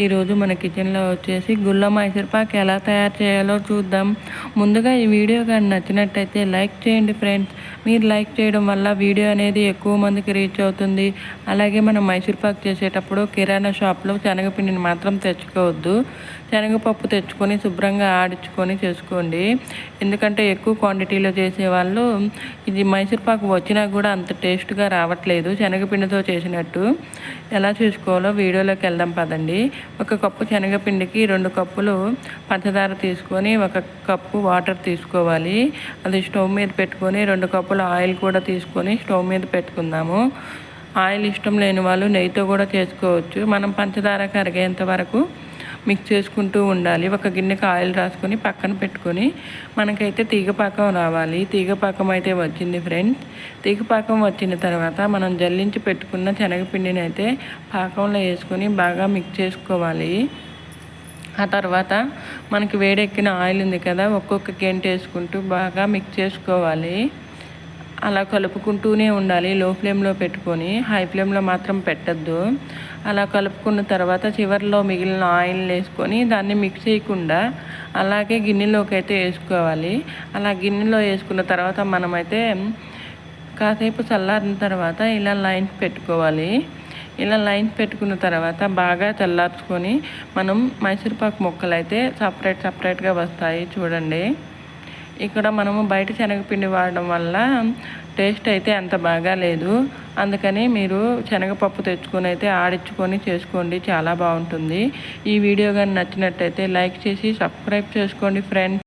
ఈరోజు మన కిచెన్లో వచ్చేసి గుల్ల మైసూర్పాక్ ఎలా తయారు చేయాలో చూద్దాం. ముందుగా ఈ వీడియో కానీ నచ్చినట్టయితే లైక్ చేయండి ఫ్రెండ్స్. మీరు లైక్ చేయడం వల్ల వీడియో అనేది ఎక్కువ మందికి రీచ్ అవుతుంది. అలాగే మనం మైసూర్పాక్ చేసేటప్పుడు కిరాణా షాప్లో శనగపిండిని మాత్రం తెచ్చుకోవద్దు. శనగపప్పు తెచ్చుకొని శుభ్రంగా ఆడించుకొని చేసుకోండి. ఎందుకంటే ఎక్కువ క్వాంటిటీలో చేసేవాళ్ళు ఇది మైసూర్పాకు వచ్చినా కూడా అంత టేస్ట్గా రావట్లేదు. శనగపిండితో చేసినట్టు. ఎలా చేసుకోవాలో వీడియోలోకి వెళ్దాం పదండి. ఒక కప్పు శనగపిండికి రెండు కప్పులు పంచదార తీసుకొని ఒక కప్పు వాటర్ తీసుకోవాలి. అది స్టవ్ మీద పెట్టుకొని రెండు కప్పుల ఆయిల్ కూడా తీసుకొని స్టవ్ మీద పెట్టుకుందాము. ఆయిల్ ఇష్టం లేని వాళ్ళు నెయ్యితో కూడా చేసుకోవచ్చు. మనం పంచదార కరిగేంత వరకు మిక్స్ చేసుకుంటూ ఉండాలి. ఒక గిన్నెకి ఆయిల్ రాసుకొని పక్కన పెట్టుకొని మనకైతే తీగపాకం రావాలి. తీగపాకం అయితే వచ్చింది ఫ్రెండ్స్ తీగపాకం వచ్చిన తర్వాత మనం జల్లించి పెట్టుకున్న శనగపిండిని అయితే పాకంలో వేసుకొని బాగా మిక్స్ చేసుకోవాలి. ఆ తర్వాత మనకి వేడెక్కిన ఆయిల్ ఉంది కదా ఒక్కొక్క గంట వేసుకుంటూ బాగా మిక్స్ చేసుకోవాలి. అలా కలుపుకుంటూనే ఉండాలి లో ఫ్లేమ్లో పెట్టుకొని హై ఫ్లేమ్లో మాత్రం పెట్టద్దు. అలా కలుపుకున్న తర్వాత చివరిలో మిగిలిన ఆయిల్ వేసుకొని దాన్ని మిక్స్ చేయకుండా అలాగే గిన్నెలోకి అయితే వేసుకోవాలి. అలా గిన్నెలో వేసుకున్న తర్వాత మనమైతే కాసేపు చల్లారిన తర్వాత ఇలా లైన్స్ పెట్టుకోవాలి. ఇలా లైన్స్ పెట్టుకున్న తర్వాత బాగా చల్లార్చుకొని మనం మైసూర్పాకు మొక్కలు అయితే సపరేట్ సపరేట్గా వస్తాయి. చూడండి. ఇక్కడ మనము బయట శనగపిండి వాడడం వల్ల టేస్ట్ అయితే అంత బాగా లేదు. అందుకని మీరు శనగపప్పు తెచ్చుకొని అయితే ఆడించుకొని చేసుకోండి చాలా బాగుంటుంది. ఈ వీడియో కానీ నచ్చినట్టయితే లైక్ చేసి సబ్స్క్రైబ్ చేసుకోండి ఫ్రెండ్స్.